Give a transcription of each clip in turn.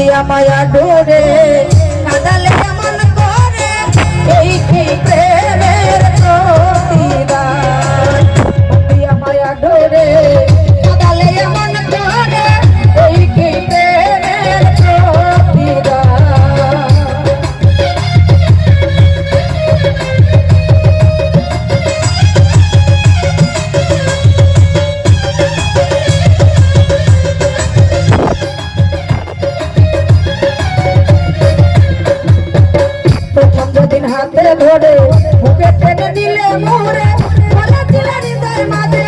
দিয়া মায়া ডোরে কাদালে যেমন করে এই কি প্রেমের প্রতি করে মুখে টেনে দিলে মোরে বলে দিলে হৃদয় মাঝে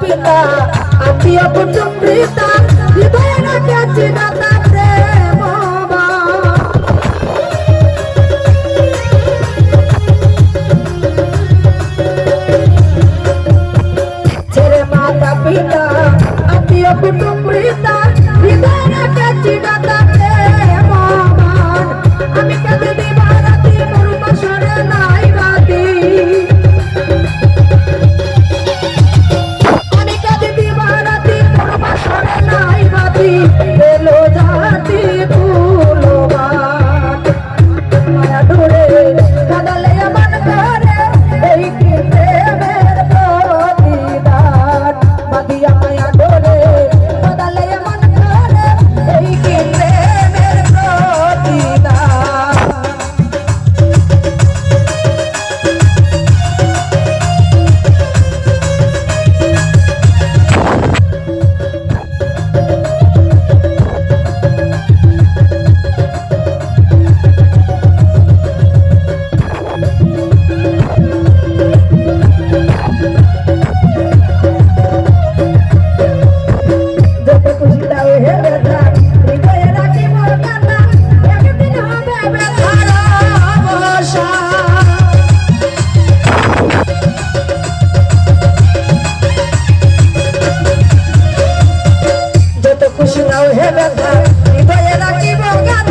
পিতা আমি অপচম্প্রিতা হৃদয় রাখিয়াছি না Thank you. খুশি নাও হে ব্যথা হৃদয়ে রাখিব গান।